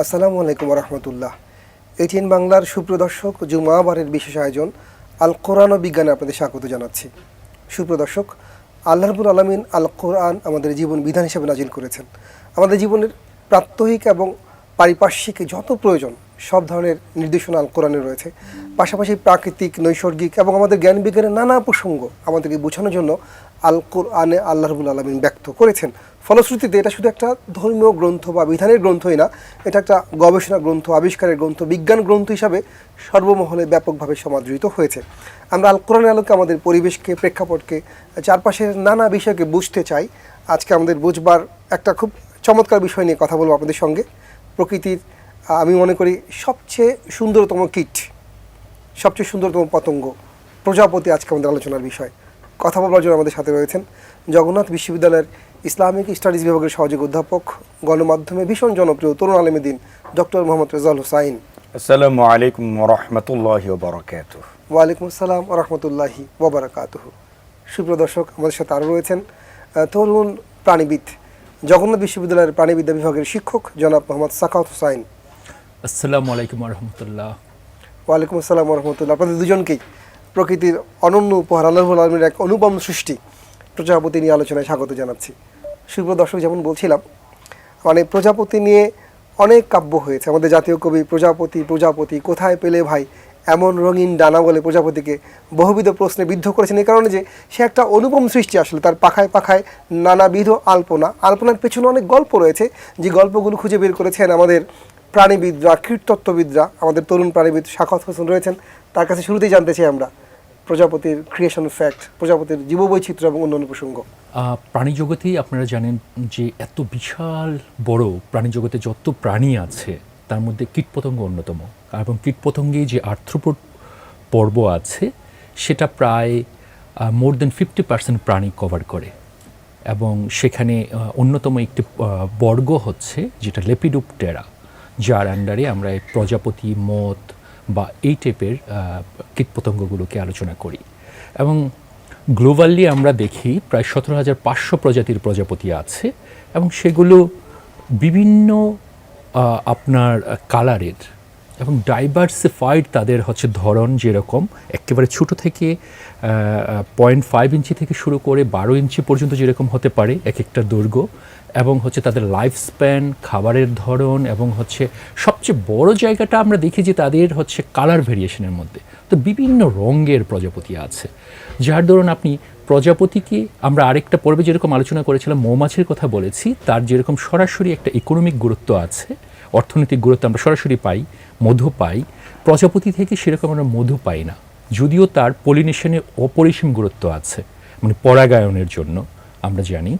আসসালামু আলাইকুম রহমতুল্লাহ এটিএন বাংলার সুপ্রদর্শক জুমাবারের বিশেষ আয়োজন আল কোরআন ও বিজ্ঞানে আপনাদের স্বাগত জানাচ্ছি। সুপ্রদর্শক আল্লাহ রবুল আলমিন আল কোরআন আমাদের জীবন বিধান হিসেবে নাজিল করেছেন। আমাদের জীবনের প্রাত্যহিক এবং পারিপার্শ্বিক যত প্রয়োজন, সব ধরনের নির্দেশনা আল কোরআনে রয়েছে। পাশাপাশি প্রাকৃতিক, নৈসর্গিক এবং আমাদের জ্ঞান বিজ্ঞানের নানা প্রসঙ্গ আমাদেরকে বোঝানোর জন্য আল কোরআনে আল্লাহ রবুল আলমিন ব্যক্ত করেছেন। ফলশ্রুতিতে এটা শুধু একটা ধর্মীয় গ্রন্থ বা বিধানের গ্রন্থই না, এটা একটা গবেষণা গ্রন্থ, আবিষ্কারের গ্রন্থ, বিজ্ঞান গ্রন্থ হিসাবে সর্বমহলে ব্যাপকভাবে সমাদৃত হয়েছে। আমরা আল কোরআন আলোকে আমাদের পরিবেশকে, প্রেক্ষাপটকে, চারপাশের নানা বিষয়কে বুঝতে চাই। আজকে আমাদের বুঝবার একটা খুব চমৎকার বিষয় নিয়ে কথা বলব আপনাদের সঙ্গে। প্রকৃতির, আমি মনে করি, সবচেয়ে সুন্দরতম কীট, সবচেয়ে সুন্দরতম পতঙ্গ, প্রজাপতি আজকে আমাদের আলোচনার বিষয়। কথা বলার জন্য আমাদের সাথে রয়েছেন জগন্নাথ বিশ্ববিদ্যালয়ের ইসলামিক স্টাডিজ বিভাগের সহযোগী অধ্যাপক গণমাধ্যমে ভীষণ জনপ্রিয় তরুণ আলমদিন ডক্টর মোহাম্মদ রেজাউল হোসাইন। আসসালামু আলাইকুম রহমতুল্লাহ বরকাত ওয়ালাইকুম আসসালাম রহমতুল্লাহি ওবরাকাতুহ সুপ্রদর্শক আমাদের সাথে আরও রয়েছেন তরুণ প্রাণীবিদ জগন্নাথ বিশ্ববিদ্যালয়ের প্রাণীবিদ্যা বিভাগের শিক্ষক জনাব মোহাম্মদ সাকাউত হোসাইন। আসসালামু আলাইকুম রহমতুল্লাহ। ওয়ালাইকুম আসসালাম রহমতুল্লাহ। আপনাদের দুজনকেই প্রকৃতির অনন্য উপহার আল্লাহুল আলমীর এক অনুপম সৃষ্টি প্রজাপতি নিয়ে আলোচনায় স্বাগত জানাচ্ছি। সুপ্র দর্শক যেমন বলছিলাম মানে প্রজাপতি নিয়ে অনেক কাব্য হয়েছে। আমাদের জাতীয় কবি প্রজাপতি প্রজাপতি, কোথায় পেলে ভাই? এমন রঙিন ডানা বলে প্রজাপতিকে বহুবিধ প্রশ্নে বিদ্ধ করেছেন এই কারণে যে সে একটা অনুপম সৃষ্টি আসলে। তার পাখায় পাখায় নানাবিধ আলপনা। আলপনার পেছনে অনেক গল্প রয়েছে। যে গল্পগুলো খুঁজে বের করেছেন আমাদের প্রাণীবিদরা, কীটতত্ত্ববিদরা, আমাদের তরুণ প্রাণীবিদ শাখাত হোসেন রয়েছেন। তার কাছে শুরুতেই জানতে চাই আমরা প্রজাপতির ক্রিয়েশন ফ্যাক্ট প্রজাপতির জীববৈচিত্র্য এবং অন্যান্য প্রসঙ্গ। প্রাণী জগতেই আপনারা জানেন যে এত বিশাল বড় প্রাণী জগতে যত প্রাণী আছে, তার মধ্যে কীটপতঙ্গ অন্যতম। এবং কীটপতঙ্গে যে আর্থ্রোপোড পর্ব আছে, সেটা প্রায় মোর দেন ফিফটি পার্সেন্ট প্রাণী কভার করে। এবং সেখানে অন্যতম একটি বর্গ হচ্ছে যেটা লেপিডোপটেরা যার আন্ডারে আমরা প্রজাপতি মত বা এই টাইপের কীটপতঙ্গগুলোকে আলোচনা করি। এবং গ্লোবালি আমরা দেখি প্রায় সতেরো হাজার পাঁচশো প্রজাতির প্রজাপতি আছে এবং সেগুলো বিভিন্ন আপনার কালারের এবং ডাইভার্সিফাইড তাদের হচ্ছে ধরন যেরকম একেবারে ছোট থেকে পয়েন্ট ফাইভ ইঞ্চি থেকে শুরু করে বারো ইঞ্চি পর্যন্ত যেরকম হতে পারে এক একটা দৈর্ঘ্য এবং হচ্ছে তাদের লাইফ স্প্যান খাবারের ধরন এবং হচ্ছে সবচেয়ে বড় জায়গাটা আমরা দেখি যে তাদের হচ্ছে কালার ভেরিয়েশনের মধ্যে। তো বিভিন্ন রঙের প্রজাপতি আছে। যার ধরুন আপনি প্রজাপতিকে আমরা আরেকটা পর্বে যেরকম আলোচনা করেছিলাম, মৌমাছির কথা বলেছি, তার যেরকম সরাসরি একটা ইকোনমিক গুরুত্ব আছে, অর্থনৈতিক গুরুত্ব আমরা সরাসরি পাই, মধু পাই, প্রজাপতি থেকে সেরকম আমরা মধু পাই না। যদিও তার পলিনেশনে অপরিসীম গুরুত্ব আছে মানে পরাগায়নের জন্য আমরা জানি।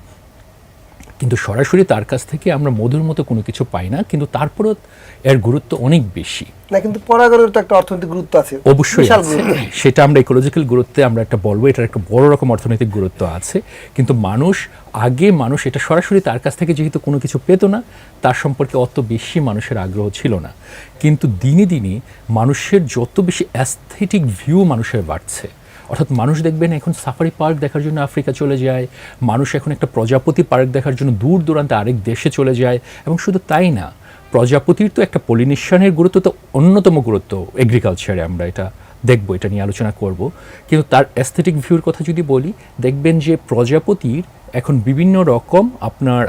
কিন্তু সরাসরি তার কাছ থেকে আমরা মধুর মতো কোনো কিছু পাই না কিন্তু তারপরও এর গুরুত্ব অনেক বেশি। না কিন্তু পরাগরের তো একটা অর্থনৈতিক গুরুত্ব আছে। অবশ্যই সেটা আমরা ইকোলজিক্যাল গুরুত্বে আমরা একটা বলব এটার একটা বড় রকম অর্থনৈতিক গুরুত্ব আছে। কিন্তু মানুষ আগে মানুষ এটা সরাসরি তার কাছ থেকে যেহেতু কোনো কিছু পেত না তার সম্পর্কে অত বেশি মানুষের আগ্রহ ছিল না। কিন্তু দিনে দিনে মানুষের যত বেশি অ্যাস্থেটিক ভিউ মানুষের বাড়ছে অর্থাৎ মানুষ দেখবেন এখন সাফারি পার্ক দেখার জন্য আফ্রিকা চলে যায়, মানুষ এখন একটা প্রজাপতি পার্ক দেখার জন্য দূর দূরান্তে আরেক দেশে চলে যায়, এবং শুধু তাই না, প্রজাপতির তো একটা পলিনেশনের গুরুত্ব তো অন্যতম গুরুত্ব এগ্রিকালচারে আমরা এটা দেখব, এটা নিয়ে আলোচনা করব। কিন্তু তার অ্যাস্থেটিক ভিউর কথা যদি বলি, দেখবেন যে প্রজাপতির এখন বিভিন্ন রকম আপনার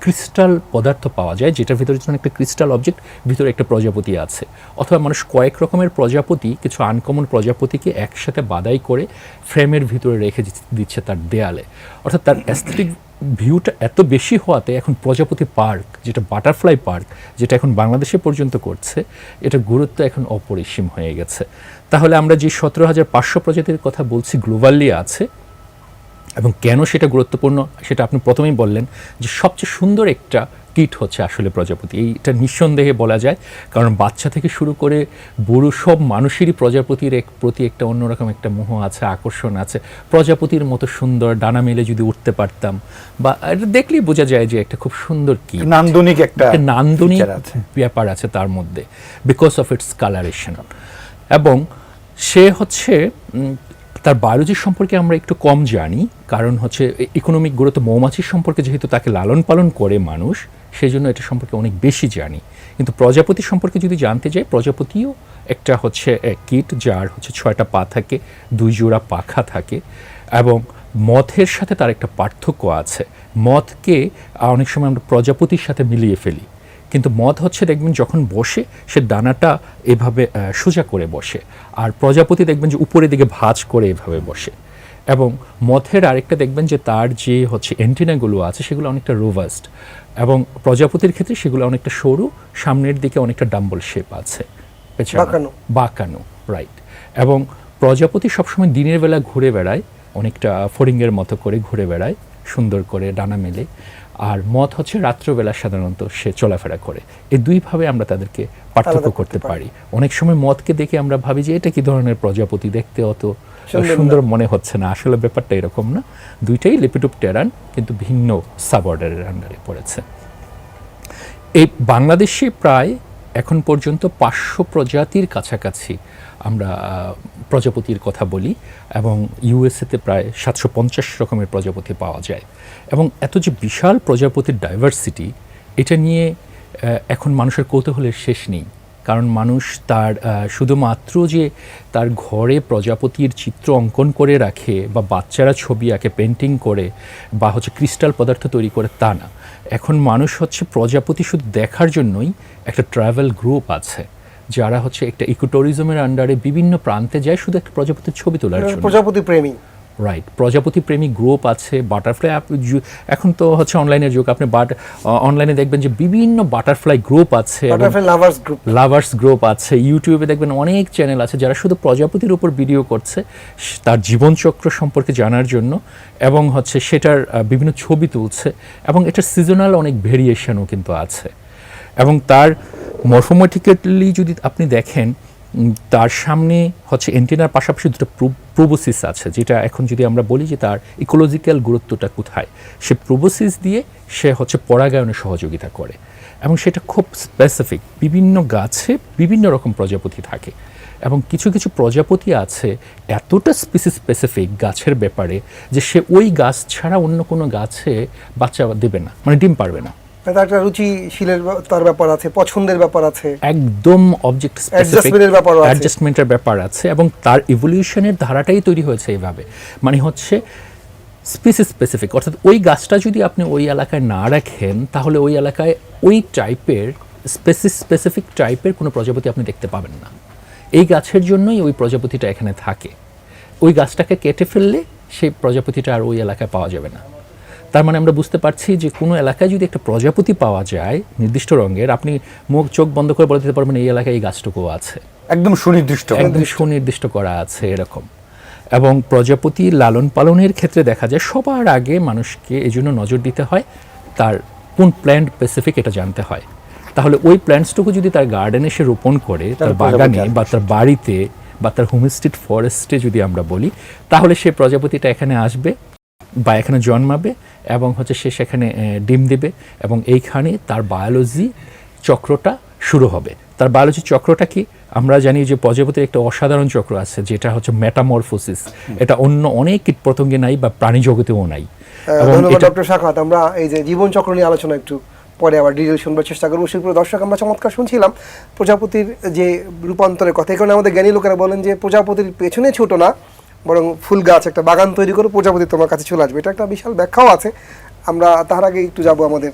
ক্রিস্টাল পদার্থ পাওয়া যায়, যেটার ভিতরে যেমন একটা ক্রিস্টাল অবজেক্ট ভিতরে একটা প্রজাপতি আছে। অথবা মানুষ কয়েক রকমের প্রজাপতি, কিছু আনকমন প্রজাপতিকে একসাথে বাদাই করে ফ্রেমের ভিতরে রেখে দিচ্ছে- তার দেয়ালে। অর্থাৎ তার অ্যাস্থেটিক ভিউটা এত বেশি হওয়াতে এখন প্রজাপতি পার্ক, যেটা বাটারফ্লাই পার্ক, যেটা এখন বাংলাদেশে পর্যন্ত করছে এটা গুরুত্ব এখন অপরিসীম হয়ে গেছে। তাহলে আমরা যে সতেরো হাজার পাঁচশো প্রজাতির কথা বলছি গ্লোবাললি আছে, এবং কেন সেটা গুরুত্বপূর্ণ সেটা আপনি প্রথমেই বললেন যে সবচেয়ে সুন্দর একটা কীট হচ্ছে আসলে প্রজাপতি। এইটা নিঃসন্দেহে বলা যায়। কারণ বাচ্চা থেকে শুরু করে বুড়ো সব মানুষেরই প্রজাপতির এক প্রতি একটা অন্যরকম একটা মোহ আছে আকর্ষণ আছে। প্রজাপতির মতো সুন্দর ডানা মেলে যদি উঠতে পারতাম বা এটা দেখলেই বোঝা যায় যে একটা খুব সুন্দর কীট। নান্দনিক একটা নান্দনিক ব্যাপার আছে তার মধ্যে বিকজ অফ ইটস কালারেশন এবং সে হচ্ছে তার বায়োলজি সম্পর্কে আমরা একটু কম জানি। কারণ হচ্ছে ইকোনমিক গুরুত্ব মৌমাছির সম্পর্কে যেহেতু তাকে লালন পালন করে মানুষ সেই জন্য এটা সম্পর্কে অনেক বেশি জানি। কিন্তু প্রজাপতি সম্পর্কে যদি জানতে যাই, প্রজাপতিও একটা হচ্ছে কিট যার হচ্ছে ছয়টা পা থাকে, দুই জোড়া পাখা থাকে এবং মথের সাথে তার একটা পার্থক্য আছে। মথকে অনেক সময় আমরা প্রজাপতির সাথে মিলিয়ে ফেলি। কিন্তু মদ হচ্ছে দেখবেন যখন বসে, সে দানাটা এভাবে সোজা করে বসে। আর প্রজাপতি দেখবেন যে উপরের দিকে ভাঁজ করে এভাবে বসে। এবং মথের আরেকটা দেখবেন যে তার যে হচ্ছে অ্যান্টিনাগুলো আছে সেগুলো অনেকটা রোভাস্ট এবং প্রজাপতির ক্ষেত্রে সেগুলো অনেকটা সরু সামনের দিকে অনেকটা ডাম্বল শেপ আছে। বাঁকানো। বাঁকানো রাইট এবং প্রজাপতি সবসময় দিনের বেলা ঘুরে বেড়ায় অনেকটা ফড়িংয়ের মতো করে ঘুরে বেড়ায় সুন্দর করে ডানা মেলে। আর মদ হচ্ছে রাত্রবেলা সাধারণত সে চলাফেরা করে। এই দুইভাবে আমরা তাদেরকে পার্থক্য করতে করতে পারি। অনেক সময় মদকে দেখে আমরা ভাবি যে এটা কি ধরনের প্রজাপতি দেখতে অত সুন্দর মনে হচ্ছে না। আসলে ব্যাপারটা এরকম না। দুইটাই লিপিটুপ টেরান, কিন্তু ভিন্ন সাব অর্ডারের আন্ডারে পড়েছে। এই বাংলাদেশে প্রায় এখন পর্যন্ত পাঁচশো প্রজাতির কাছাকাছি আমরা প্রজাপতির কথা বলি এবং ইউএসএতে প্রায় সাতশো পঞ্চাশ রকমের প্রজাপতি পাওয়া যায়। এবং এত যে বিশাল প্রজাপতির ডাইভার্সিটি এটা নিয়ে এখন মানুষের কৌতূহলের শেষ নেই। কারণ মানুষ তার শুধুমাত্র যে তার ঘরে প্রজাপতির চিত্র অঙ্কন করে রাখে বা বাচ্চারা ছবি আঁকে পেন্টিং করে বা হচ্ছে ক্রিস্টাল পদার্থ তৈরি করে তা না। এখন মানুষ হচ্ছে প্রজাপতি শুধু দেখার জন্যই একটা ট্রাভেল গ্রুপ আছে যারা হচ্ছে একটা ইকোট্যুরিজমের আন্ডারে বিভিন্ন প্রান্তে যায় শুধু একটা প্রজাপতির ছবি তোলার জন্য। প্রজাপতি প্রেমী। রাইট প্রজাপতি প্রেমী গ্রুপ আছে বাটারফ্লাই এখন তো হচ্ছে অনলাইনের যুগ। আপনি বাট অনলাইনে দেখবেন যে বিভিন্ন বাটারফ্লাই গ্রুপ আছে লাভার্স গ্রুপ লাভার্স গ্রুপ আছে। ইউটিউবে দেখবেন অনেক চ্যানেল আছে যারা শুধু প্রজাপতির উপর ভিডিও করছে তার জীবনচক্র সম্পর্কে জানার জন্য এবং হচ্ছে সেটার বিভিন্ন ছবি তুলছে এবং এটার সিজনাল অনেক ভেরিয়েশনও কিন্তু আছে। এবং তার মরফোমেটিক্যালি যদি আপনি দেখেন তার সামনে হচ্ছে এন্টিনার পাশাপাশি দুটো প্রোবোসিস আছে, যেটা এখন যদি আমরা বলি যে তার ইকোলজিক্যাল গুরুত্বটা কোথায়, সে প্রোবোসিস দিয়ে সে হচ্ছে পরাগায়নে সহযোগিতা করে এবং সেটা খুব স্পেসিফিক বিভিন্ন গাছে বিভিন্ন রকম প্রজাপতি থাকে এবং কিছু কিছু প্রজাপতি আছে এতটা স্পেসি স্পেসিফিক গাছের ব্যাপারে যে সে ওই গাছ ছাড়া অন্য কোনো গাছে বাচ্চা দেবে না মানে ডিম পারবে না। তার একটা রুচিশীলের বা- তার ব্যাপার আছে পছন্দের ব্যাপার আছে। একদম অবজেক্ট Adjustment-এর ব্যাপারও আছে। অ্যাডজাস্টমেন্টের ব্যাপার আছে এবং তার ইভলিউশনের ধারাটাই তৈরি হয়েছে এইভাবে। মানে হচ্ছে স্পেসিস স্পেসিফিক অর্থাৎ ওই গাছটা যদি আপনি ওই এলাকায় না রাখেন তাহলে ওই এলাকায় ওই টাইপের স্পেসিস স্পেসিফিক টাইপের কোনো প্রজাপতি আপনি দেখতে পাবেন না। এই গাছের জন্যই ওই প্রজাপতিটা এখানে থাকে। ওই গাছটাকে কেটে ফেললে সেই প্রজাপতিটা আর ওই এলাকায় পাওয়া যাবে না। তার মানে আমরা বুঝতে পারছি যে কোনো এলাকায় যদি একটা প্রজাপতি পাওয়া যায় নির্দিষ্ট রঙের আপনি মুখ চোখ বন্ধ করে বলে দিতে পারবেন এই এলাকায় এই গাছটুকুও আছে। একদম সুনির্দিষ্ট। একদম সুনির্দিষ্ট করা আছে এরকম। এবং প্রজাপতি লালন পালনের ক্ষেত্রে দেখা যায় সবার আগে মানুষকে এই জন্য নজর দিতে হয় তার কোন প্ল্যান্ট স্পেসিফিক এটা জানতে হয়। তাহলে ওই প্ল্যান্টসটুকু যদি তার গার্ডেনে সে রোপণ করে তার বাগানে বা তার বাড়িতে বা তার হোমস্টেড ফরেস্টে যদি আমরা বলি তাহলে সে প্রজাপতিটা এখানে আসবে বা এখানে জন্মাবে এবং হচ্ছে সে সেখানে ডিম দেবে এবং এইখানে তার বায়োলজি চক্রটা শুরু হবে। তার বায়োলজি চক্রটা কি? আমরা জানি যে প্রজাপতির একটা অসাধারণ চক্র আছে যেটা হচ্ছে মেটামরফোসিস এটা অন্য অনেক কীটপতঙ্গে নাই বা প্রাণী জগতেও নাই। ধন্যবাদ ডক্টর শাখাত আমরা এই যে জীবন চক্র নিয়ে আলোচনা একটু পরে আবার ডিটেল শুনবার চেষ্টা করব। শিল্পীর দর্শক আমরা চমৎকার শুনছিলাম প্রজাপতির যে রূপান্তরের কথা। এই কারণে আমাদের জ্ঞানী লোকেরা বলেন যে প্রজাপতির পেছনে ছোট না বরং ফুল গাছ একটা বাগান তৈরি করে প্রজাপতি তোমার কাছে চলে আসবে। এটা একটা বিশাল ব্যাখ্যাও আছে। আমরা তার আগে একটু যাব আমাদের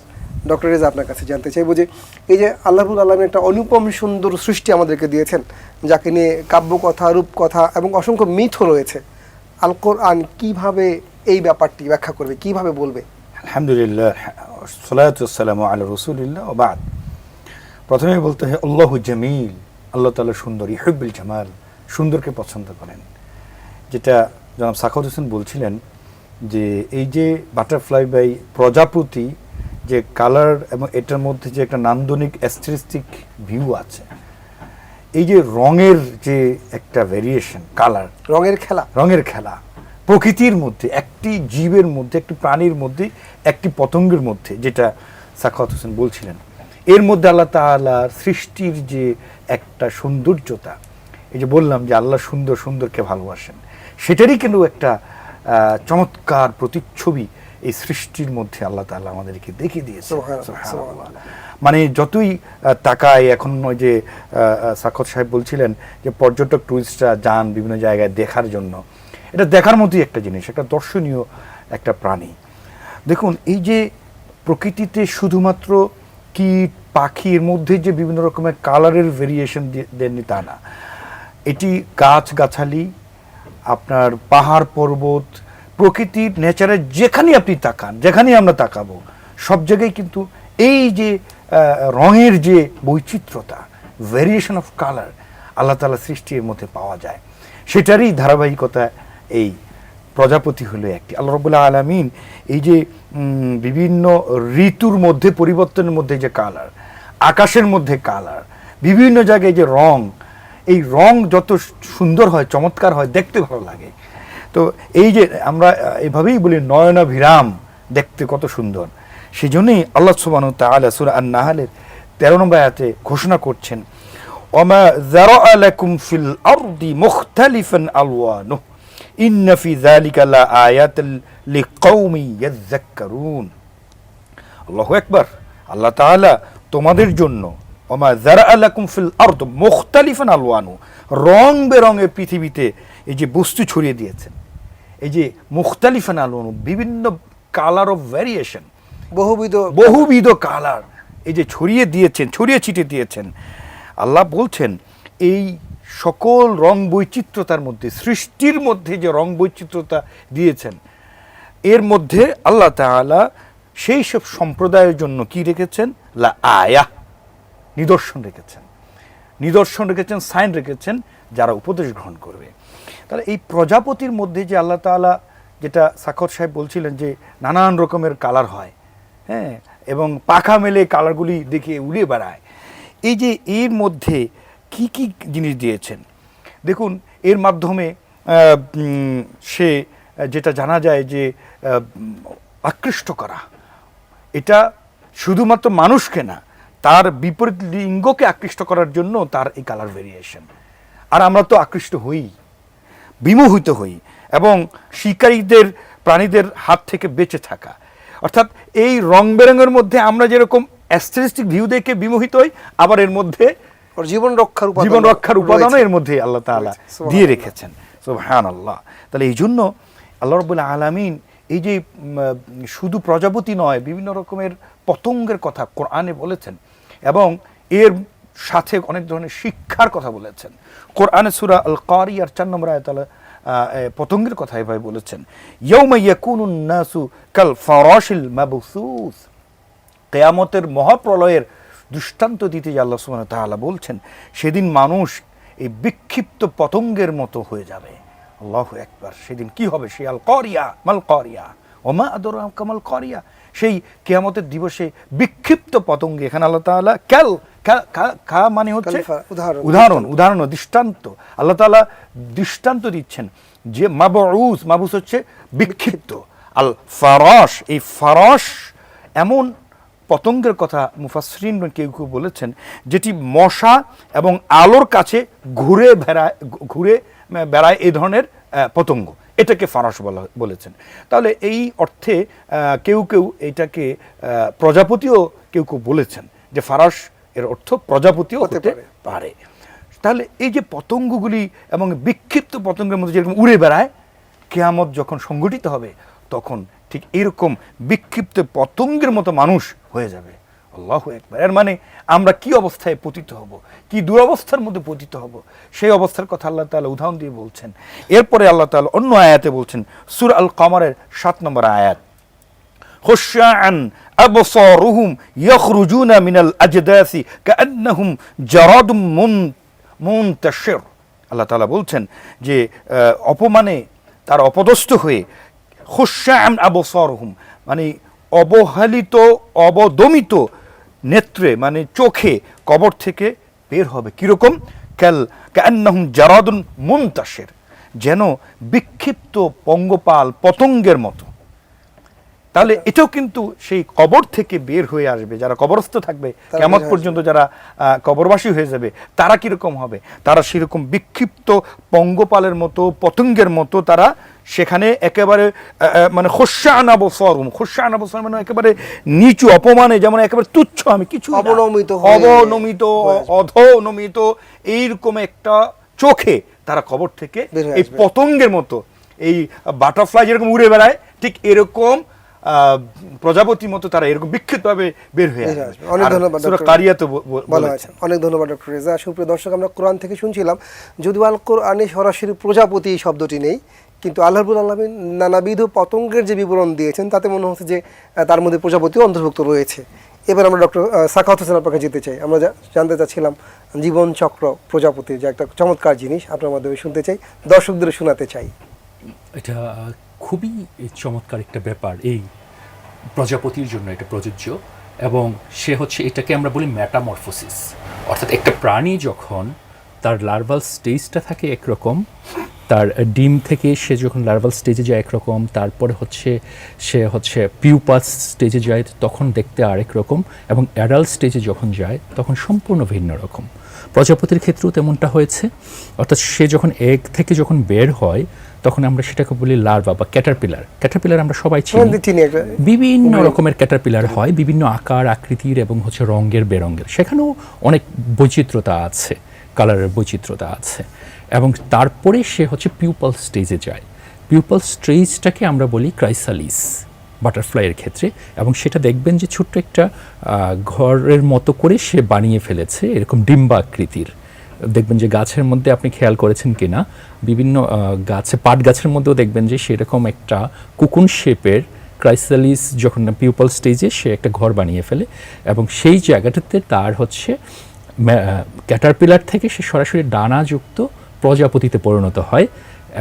ডক্টর রেজা আপনার কাছে জানতে চাইব যে, এই যে আল্লাহুল আলমের একটা অনুপম সুন্দর সৃষ্টি আমাদেরকে দিয়েছেন, যাকে নিয়ে কাব্যকথা, রূপকথা এবং অসংখ্য মিথও রয়েছে। আল কোরআন কীভাবে এই ব্যাপারটি ব্যাখ্যা করবে, কীভাবে বলবে? আলহামদুলিল্লাহ বাদ। প্রথমে বলতে হয়, আল্লাহ জামিল, আল্লাহ তালা সুন্দর ইহবুল জামাল, সুন্দরকে পছন্দ করেন। যেটা জনাব সাখাত হোসেন বলছিলেন যে এই যে বাটারফ্লাই বাই প্রজাপতি যে কালার এবং এটার মধ্যে যে একটা নান্দনিক অ্যাস্থেটিক ভিউ আছে এই যে রঙের যে একটা ভেরিয়েশন কালার রঙের খেলা। রঙের খেলা প্রকৃতির মধ্যে একটি জীবের মধ্যে একটি প্রাণীর মধ্যে একটি পতঙ্গের মধ্যে যেটা সাখাত হোসেন বলছিলেন এর মধ্যে আল্লাহ তাআলার সৃষ্টির যে একটা সৌন্দর্যতা এই যে বললাম যে আল্লাহ সুন্দর সুন্দরকে ভালোবাসেন সেটারই কিন্তু একটা চমৎকার প্রতিচ্ছবি এই সৃষ্টির মধ্যে আল্লাহ তাআলা আমাদেরকে দেখিয়ে দিয়েছে। মানে যতই তাকায় এখন ওই যে সাক্ষর সাহেব বলছিলেন যে পর্যটক টুরিস্টরা যান বিভিন্ন জায়গায় দেখার জন্য। এটা দেখার মতোই একটা জিনিস একটা দর্শনীয় একটা প্রাণী। দেখুন এই যে প্রকৃতিতে শুধুমাত্র কীট পাখির মধ্যে যে বিভিন্ন রকমের কালারের ভেরিয়েশন দেননি তা না। এটি গাছ গাছালি আপনার পাহাড় পর্বত, প্রকৃতির, নেচারের যেখানে আপনি তাকান, যেখানেই আমরা তাকাবো, সব জায়গায় কিন্তু এই যে রঙের যে বৈচিত্র্যতা variation of colour Allah Ta'ala সৃষ্টির মধ্যে পাওয়া যায়। সেটারই ধারাবাহিকতা এই প্রজাপতি হলো একটি। আল্লাহ রবুল্লাহ আলমিন এই যে বিভিন্ন ঋতুর মধ্যে, পরিবর্তনের মধ্যে যে কালার আকাশের মধ্যে কালার বিভিন্ন জায়গায় যে রং এই রং যত সুন্দর হয়, চমৎকার হয়, দেখতে ভালো লাগে। তো এই যে আমরা এভাবেই বলি, নয়নাভিরাম দেখতে কত সুন্দর। সেই জন্যই আল্লাহ সুবান তাআলা সূরা আন-নাহলের তেরো নম্বর আয়াতে ঘোষণা করছেন, ওমা যারাআ লাকুম ফিল আরদি মুখতালিফান আলওয়ানুহু। ইন্না ফি যালিকা লা আয়াতাল লিকাউমি ইয়াযাক্কারুন আল্লাহু আকবার। আল্লাহ তাআলা তোমাদের জন্য ওমা যারাআ লাকুম ফিল আরদ মুখতালিফান আলওয়ানু রং বেরঙে পৃথিবীতে এই যে বস্তু ছড়িয়ে দিয়েছেন এই যে মুখতালিফান আলওয়ানু বিভিন্ন কালার অফ ভ্যারিয়েশন বহুবিধ বহুবিধ কালার এই যে ছড়িয়ে দিয়েছেন ছড়িয়ে ছিটিয়ে দিয়েছেন। আল্লাহ বলছেন এই সকল রং বৈচিত্র্যতার মধ্যে সৃষ্টির মধ্যে যে রং বৈচিত্র্যতা দিয়েছেন এর মধ্যে আল্লাহ তাআলা সেই সব সম্প্রদায়ের জন্য কি রেখেছেন? লা আয়া। নিদর্শন রেখেছেন। নিদর্শন রেখেছেন, সাইন রেখেছেন, যারা উপদেশ গ্রহণ করবে। তাহলে এই প্রজাপতির মধ্যে যে আল্লাহ তাআলা যেটা সাক্ষর সাহেব বলছিলেন যে নানান রকমের কালার হয় হ্যাঁ এবং পাখা মেলে কালারগুলি দেখে উড়ে বেড়ায়। এই যে এর মধ্যে কি কি জিনিস দিয়েছেন? দেখুন, এর মাধ্যমে সে যেটা জানা যায় যে আকৃষ্ট করা। এটা শুধুমাত্র মানুষকে না তার বিপরীত লিঙ্গকে আকৃষ্ট করার জন্য তার এই কালার ভেরিয়েশন আর আমরা তো আকৃষ্ট হই বিমোহিত হই এবং শিকারীদের প্রাণীদের হাত থেকে বেঁচে থাকা অর্থাৎ এই রং বেরঙের মধ্যে আমরা যেরকম অ্যাস্থেটিক ভিউ দেখে বিমোহিত হই আবার এর মধ্যে জীবন রক্ষার জীবন রক্ষার উপাদানও এর মধ্যে আল্লাহ। সুবহানাল্লাহ। দিয়ে রেখেছেন সুবহান আল্লাহ তাহলে এই জন্য আল্লাহ রবুল্লা আলামিন এই যে শুধু প্রজাপতি নয় বিভিন্ন রকমের পতঙ্গের কথা কোরআনে বলেছেন এবং এর সাথে অনেক ধরনের শিক্ষার কথা বলেছেন। কোরআনে সুরা আল কারিয়ার চার নম্বর আয়াত আল্লাহ, আহ, এ, পতঙ্গের কথা এভাবে বলেছেন নাসু কাল ফারাশিল মাবসুস। কেয়ামতের মহাপ্রলয়ের দৃষ্টান্ত দিতে আল্লাহ সুবহানাহু তাআলা বলছেন সেদিন মানুষ এই বিক্ষিপ্ত পতঙ্গের মতো হয়ে যাবে। আল্লাহ একবার সেদিন কি হবে? সে আল করিয়া মাল করিয়া। ওমা আদর কামাল করিয়া। সেই কেয়ামতের দিবসে বিক্ষিপ্ত পতঙ্গে এখানে আল্লাহ তাআলা ক্যাল কা- মানে হচ্ছে উদাহরণ। উদাহরণ উদাহরণ দৃষ্টান্ত। আল্লাহ তাআলা দৃষ্টান্ত দিচ্ছেন যে মাবউস মাবুস হচ্ছে বিক্ষিপ্ত। আল ফারস এই ফারস এমন পতঙ্গের কথা মুফাসরিন কেউ কেউ বলেছেন যেটি মশা এবং আলোর কাছে ঘুরে বেড়ায় ঘুরে বেড়ায় এই ধরনের পতঙ্গ। এটাকে ফারাস বলা বলেছেন। তাহলে এই অর্থে কেউ কেউ এটাকে প্রজাপতিও কেউ কেউ বলেছেন যে ফারাস এর অর্থ প্রজাপতিও হতে। পারে। তাহলে এই যে পতঙ্গগুলি এবং বিক্ষিপ্ত পতঙ্গের মধ্যে যেরকম উড়ে বেড়ায় কেয়ামত যখন সংগঠিত হবে তখন ঠিক এরকম বিক্ষিপ্ত পতঙ্গের মতো মানুষ হয়ে যাবে আল্লাহ একবার এর মানে আমরা কি অবস্থায় পতিত হব কি দুরবস্থার মধ্যে পতিত হব সেই অবস্থার কথা আল্লাহ তাআলা উদাহরণ দিয়ে বলছেন এরপরে আল্লাহ তাআলা অন্য আয়াতে বলছেন সূরা আল কমারের সাত নম্বর আয়াত خشاعا أبصارهم يخرجون من الأجداث كأنهم جراد من- منتشر আল্লাহ তাআলা বলছেন যে আহ, অপমানে তার অপদস্থ হয়ে খুশান আবসরহুম মানে অবহেলিত অবদমিত নেত্রে মানে চোখে কবর থেকে বের হবে কীরকম? ক্যাল কান্নাহুম জারাদুন মুনতাশের যেন বিক্ষিপ্ত পঙ্গপাল পতঙ্গের মতো। তাহলে এটাও কিন্তু সেই কবর থেকে বের হয়ে আসবে। যারা কবরস্থ থাকবে কেমন পর্যন্ত যারা আহ, কবরবাসী হয়ে যাবে তারা কীরকম হবে? তারা সেরকম বিক্ষিপ্ত পঙ্গপালের মতো পতঙ্গের মতো তারা সেখানে একেবারে মানে খোসা আনাবো ফরম খোসা আনাবো মানে একেবারে নিচু অপমানে যেমন একেবারে তুচ্ছ আমি কিছু অবনমিত অবনমিত অধনমিত এইরকম একটা চোখে তারা কবর থেকে এই পতঙ্গের মতো এই বাটারফ্লাই যেরকম উড়ে বেড়ায় ঠিক এরকম আহ, প্রজাপতির মতো তারা এরকম বিক্ষিপ্তভাবে বের হয়ে বের হয়ে। অনেক ধন্যবাদ, কারিয়াতে বলা। আছে অনেক ধন্যবাদ ডক্টর রেজা। সুপ্রিয় দর্শক আমরা কোরআন থেকে শুনছিলাম যদিও আল কোরআনে সরাসরি প্রজাপতি এই শব্দটি নেই কিন্তু আল্লাহবুল আলমিন নানাবিধ পতঙ্গের যে বিবরণ দিয়েছেন, তাতে মনে হচ্ছে যে তার মধ্যে প্রজাপতি অন্তর্ভুক্ত রয়েছে। এবার আমরা ডক্টর সাখাওয়াত হোসেন আপনাকে যেতে চাই। আমরা জানতে চাচ্ছিলাম জীবন চক্র প্রজাপতি যে একটা চমৎকার জিনিস, আপনার মাধ্যমে শুনতে চাই, দর্শকদের শোনাতে চাই। এটা খুবই চমৎকার একটা ব্যাপার, এই প্রজাপতির জন্য এটা প্রযোজ্য, এবং সে হচ্ছে এটাকে আমরা বলি ম্যাটামরফোসিস অর্থাৎ একটা প্রাণী যখন তার লার্ভাল স্টেজটা থাকে একরকম তার ডিম থেকে সে যখন লার্ভাল স্টেজে যায় একরকম তারপরে হচ্ছে সে হচ্ছে পিউপাস স্টেজে যায় তখন দেখতে আরেক রকম এবং অ্যাডাল্ট স্টেজে যখন যায় তখন সম্পূর্ণ ভিন্ন রকম। প্রজাপতির ক্ষেত্রেও তেমনটা হয়েছে অর্থাৎ সে যখন এগ থেকে যখন বের হয় তখন আমরা সেটাকে বলি লার্ভা বা ক্যাটারপিলার ক্যাটারপিলার আমরা সবাই চিনি। বিভিন্ন রকমের ক্যাটারপিলার হয় বিভিন্ন আকার আকৃতির এবং হচ্ছে রঙের বেরঙের। সেখানেও অনেক বৈচিত্র্যতা আছে। কালারের বৈচিত্র্যতা আছে। এবং তারপরে সে হচ্ছে পিউপাল স্টেজে যায়। পিউপাল স্টেজটাকে আমরা বলি ক্রাইসালিস বাটারফ্লাইয়ের ক্ষেত্রে। এবং সেটা দেখবেন যে ছোট্ট একটা ঘরের মতো করে সে বানিয়ে ফেলেছে এরকম ডিম্বা আকৃতির দেখবেন যে গাছের মধ্যে আপনি খেয়াল করেছেন কিনা? বিভিন্ন আহ, গাছে পাট গাছের মধ্যেও দেখবেন যে সেরকম একটা কুকুন শেপের ক্রাইসালিস যখন পিউপাল স্টেজে সে একটা ঘর বানিয়ে ফেলে। এবং সেই জায়গাটাতে তার হচ্ছে ক্যাটারপিলার থেকে সে সরাসরি ডানাযুক্ত প্রজাপতিতে পরিণত হয়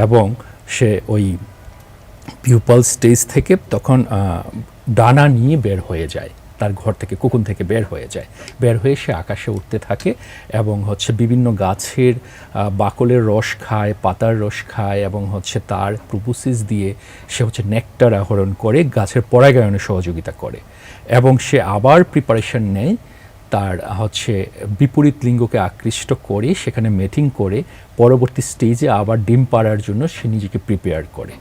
এবং সে ওই পিউপাল স্টেজ থেকে তখন ডানা নিয়ে বের হয়ে যায়। তার ঘর থেকে কুকুন থেকে বের হয়ে যায়। বের হয়ে সে আকাশে উঠতে থাকে এবং হচ্ছে বিভিন্ন গাছের বাকলের রস খায়, পাতার রস খায় এবং হচ্ছে তার প্রপুসিস দিয়ে সে হচ্ছে নেকটার আহরণ করে, গাছের পরাগায়নে সহযোগিতা করে। এবং সে আবার প্রিপারেশন নেয় তার হচ্ছে বিপরীত লিঙ্গকে আকৃষ্ট করে, সেখানে মেটিং করে, পরবর্তী স্টেজে আবার ডিম পাড়ার জন্য সে নিজেকে প্রিপেয়ার করে।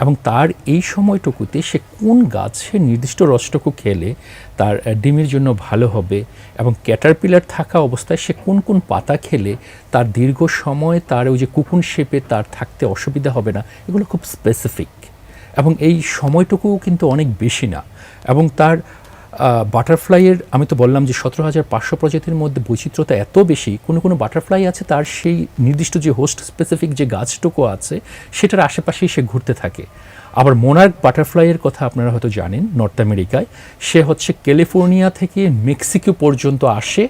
এবং তার এই সময়টুকুতে সে কোন গাছের নির্দিষ্ট রসটুকু খেলে তার ডিমের জন্য ভালো হবে এবং ক্যাটারপিলার থাকা অবস্থায় সে কোন কোন পাতা খেলে তার দীর্ঘ সময় তার ওই যে কুকুন শেপে তার থাকতে অসুবিধা হবে না, এগুলো খুব স্পেসিফিক এবং এই সময়টুকুও কিন্তু অনেক বেশি না। এবং তার বাটারফ্লাইয়ের আমি তো বললাম যে সতেরো হাজার পাঁচশো প্রজাতির মধ্যে বৈচিত্র্যতা এত বেশি কোনো কোনো বাটারফ্লাই আছে তার সেই নির্দিষ্ট যে হোস্ট স্পেসিফিক যে গাছটুকু আছে সেটার আশেপাশেই সে ঘুরতে থাকে আবার মোনার্ক বাটারফ্লাইয়ের কথা আপনারা হয়তো জানেন নর্থ আমেরিকায় সে হচ্ছে ক্যালিফোর্নিয়া থেকে মেক্সিকো পর্যন্ত আসে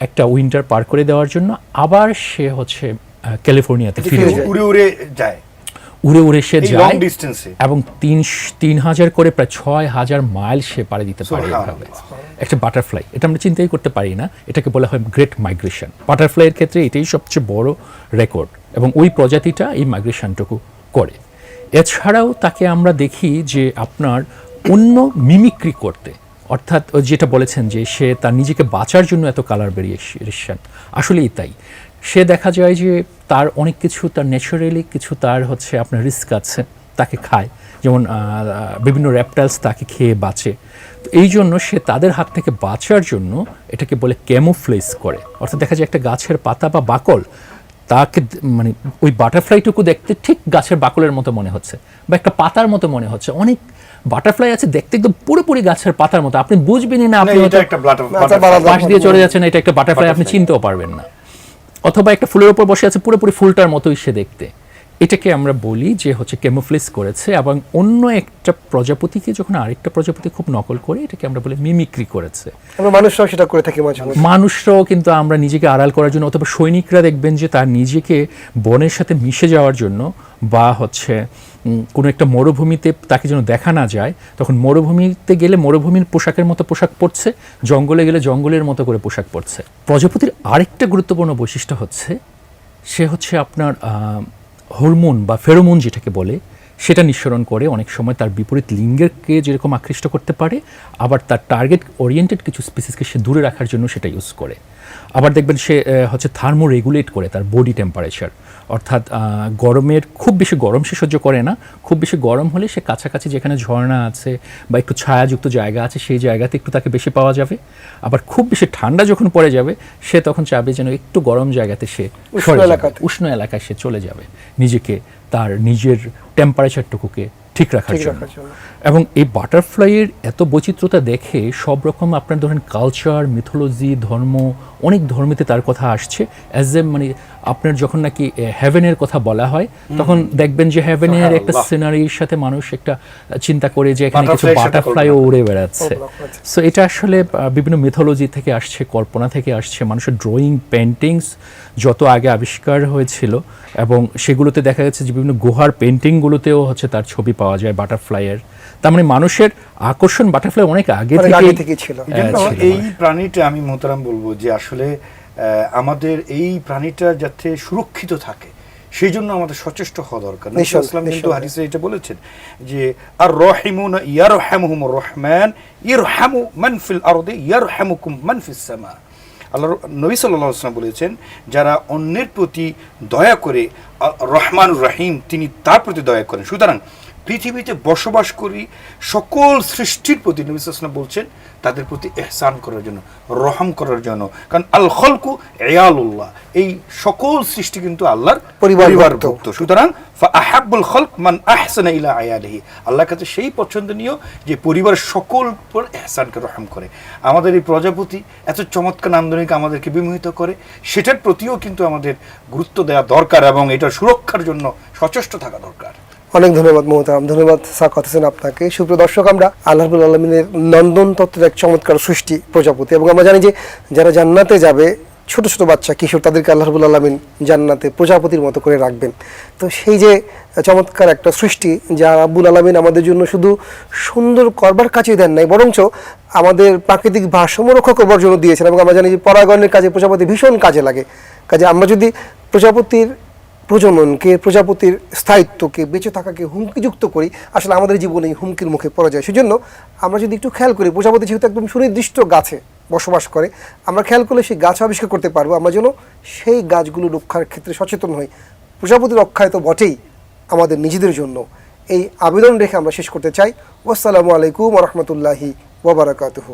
একটা উইন্টার পার করে দেওয়ার জন্য আবার সে হচ্ছে ক্যালিফোর্নিয়াতে ফিরে। উড়ে উড়ে যায় উড়ে উড়ে সে যায় এবং তিন তিন হাজার করে প্রায় ছয় হাজার মাইল সে পাড়ি দিতে পারে একটা বাটারফ্লাই এটা আমরা চিন্তাই করতে পারি না। এটাকে বলা হয় গ্রেট মাইগ্রেশন বাটারফ্লাইয়ের ক্ষেত্রে এটাই সবচেয়ে বড় রেকর্ড এবং ওই প্রজাতিটা এই মাইগ্রেশনটুকু করে। এছাড়াও তাকে আমরা দেখি যে আপনার অন্য মিমিক্রি করতে। অর্থাৎ যেটা বলেছেন যে সে তার নিজেকে বাঁচার জন্য এত কালার বেরিয়ে এসেছেন আসলেই তাই। সে দেখা যায় যে তার অনেক কিছু তার ন্যাচারালি কিছু তার হচ্ছে আপনার রিস্ক আছে তাকে খায়। যেমন বিভিন্ন র্যাপটাইলস তাকে খেয়ে বাঁচে। তো এই জন্য সে তাদের হাত থেকে বাঁচার জন্য এটাকে বলে ক্যামোফ্লেস করে। অর্থাৎ দেখা যায় একটা গাছের পাতা বা বাকল তাকে মানে ওই বাটারফ্লাইটুকু দেখতে ঠিক গাছের বাকলের মতো মনে হচ্ছে বা একটা পাতার মতো মনে হচ্ছে। অনেক বাটারফ্লাই আছে দেখতে একদম পুরোপুরি গাছের পাতার মতো। আপনি বুঝবেনই না আপনি পাশ দিয়ে চলে যাচ্ছেন এটা একটা বাটারফ্লাই আপনি চিনতেও পারবেন না। অথবা একটা ফুলের উপর বসে আছে পুরোপুরি ফুলটার মতোই সে দেখতে। এটাকে আমরা বলি যে হচ্ছে কেমোফ্লিস করেছে এবং অন্য একটা প্রজাপতিকে যখন আরেকটা প্রজাপতি খুব নকল করে এটাকে আমরা বলি মিমিক্রি করেছে। মানুষরাও সেটা করে থাকি মানুষরাও কিন্তু আমরা নিজেকে আড়াল করার জন্য অথবা সৈনিকরা দেখবেন যে তার নিজেকে বনের সাথে মিশে যাওয়ার জন্য বা হচ্ছে কোনো একটা মরুভূমিতে তাকে যেন দেখা না যায়, তখন মরুভূমিতে গেলে মরুভূমির পোশাকের মতো পোশাক পরছে, জঙ্গলে গেলে জঙ্গলের মতো করে পোশাক পরছে। প্রজাপতির আরেকটা গুরুত্বপূর্ণ বৈশিষ্ট্য হচ্ছে, সে হচ্ছে আপনার হরমোন বা ফেরোমোন যেটাকে বলে সেটা নিঃসরণ করে অনেক সময় তার বিপরীত লিঙ্গেরকে যেরকম আকৃষ্ট করতে পারে আবার তার টার্গেট ওরিয়েন্টেড কিছু স্পিসিসকে সে দূরে রাখার জন্য সেটা ইউজ করে। আবার দেখবেন সে হচ্ছে থার্মো রেগুলেট করে তার বডি টেম্পারেচার অর্থাৎ গরমের খুব বেশি গরম সে সহ্য করে না। খুব বেশি গরম হলে সে কাছাকাছি যেখানে ঝর্ণা আছে বা একটু ছায়াযুক্ত জায়গা আছে সেই জায়গাতে একটু তাকে বেশি পাওয়া যাবে। আবার খুব বেশি ঠান্ডা যখন পড়ে যাবে সে তখন চাবে যেন একটু গরম জায়গাতে সে উষ্ণ এলাকায় সে চলে যাবে। নিজেকে তার নিজের টেম্পারেচারটুকুকে ঠিক রাখার জন্য। এবং এই বাটারফ্লাইয়ের এত বৈচিত্রতা দেখে সব রকম আপনার ধরেন কালচার মিথোলজি ধর্ম অনেক ধর্মেতে তার কথা আসছে। অ্যাজ এ মানে আপনার যখন নাকি হ্যাভেনের কথা বলা হয় তখন দেখবেন যে হ্যাভেনের একটা সিনারির সাথে মানুষ একটা চিন্তা করে যে এখানে কিছু বাটারফ্লাইও উড়ে বেড়াচ্ছে। সো এটা আসলে বিভিন্ন মিথোলজি থেকে আসছে কল্পনা থেকে আসছে মানুষের ড্রয়িং পেন্টিংস যত আগে আবিষ্কার হয়েছিল এবং সেগুলোতে দেখা যাচ্ছে যে বিভিন্ন গুহার পেন্টিংগুলোতেও হচ্ছে তার ছবি পাওয়া যায় বাটারফ্লাইয়ের তার মানে মানুষের আকর্ষণ বাটারফ্লাই অনেক আগে থেকে ছিল। এই। প্রাণীটা আমি মোতারাম বলব যে আসলে আমাদের এই প্রাণীটা যাতে সুরক্ষিত থাকে সেই জন্য আমাদের সচেষ্ট হওয়া দরকার। ইসলাম কিন্তু হাদিসে এটা বলেছেন যে আর রহিমুন ইয়ারহামুহুমুর রহমান ইরহামু মান ফিল আরদি ইয়ারহামুকুম মান ফিস সামা। আল্লাহ নবী সাল্লাল্লাহু আলাইহি ওয়াসাল্লাম বলেছেন যারা অন্যের প্রতি দয়া করে রহমান রহিম তিনি তার প্রতি দয়া করেন। সুতরাং পৃথিবীতে বসবাস করি সকল সৃষ্টির প্রতি নবী সাল্লাল্লাহু আলাইহি ওয়াসাল্লাম বলছেন তাদের প্রতি এহসান করার জন্য রহম করার জন্য। কারণ আল খলকু এয়ালুল্লাহ এই সকল সৃষ্টি কিন্তু আল্লাহর পরিবারভুক্ত। পরিবারভুক্ত। সুতরাং আহাবুল খলক মান আহসানা ইলা আয়ালিহি আল্লাহর কাছে সেই পছন্দনীয় যে পরিবার সকল পর এহসানকে রহম করে। আমাদের এই প্রজাপতি এত চমৎকার নান্দনিক আমাদেরকে বিমোহিত করে সেটার প্রতিও কিন্তু আমাদের গুরুত্ব দেওয়া দরকার এবং এটা সুরক্ষার জন্য সচেষ্ট থাকা দরকার। অনেক ধন্যবাদ মোহতারাম ধন্যবাদ সাকাত হোসেন আপনাকে। সুপ্রিয় দর্শক, আমরা আল্লাহবুল আলমিনের নন্দন তত্ত্বের এক চমৎকার সৃষ্টি প্রজাপতি এবং আমরা জানি যে যারা জান্নাতে যাবে, ছোট ছোট বাচ্চা, কিশোর, তাদেরকে আল্লাহবুল আলমিন জান্নাতে প্রজাপতির মতো করে রাখবেন। তো সেই যে চমৎকার একটা সৃষ্টি, যা আব্বুল আলমিন আমাদের জন্য শুধু সুন্দর করবার কাছে দেন নাই, বরঞ্চ আমাদের প্রাকৃতিক ভারসাম্য রক্ষা করবার জন্য দিয়েছেন এবং আমরা জানি যে পরাগণের কাজে প্রজাপতি ভীষণ কাজে লাগে। কাজে আমরা যদি প্রজাপতির প্রজননকে, প্রজাপতির স্থায়িত্বকে, বেঁচে থাকাকে হুমকিযুক্ত করি, আসলে আমাদের জীবনে হুমকির মুখে পড়া যায়। সেজন্য আমরা যদি একটু খেয়াল করি, প্রজাপতি যেহেতু একদম সুনির্দিষ্ট গাছে বসবাস করে, আমরা খেয়াল করলে সেই গাছ আবিষ্কার করতে পারব। আমরা যেন সেই গাছগুলো রক্ষার ক্ষেত্রে সচেতন হই। প্রজাপতি রক্ষায় তো বটেই আমাদের নিজেদের জন্য। এই আবেদন রেখে আমরা শেষ করতে চাই। ওয়াসসালামু আলাইকুম রহমতুল্লাহি ওবরাকাতুহু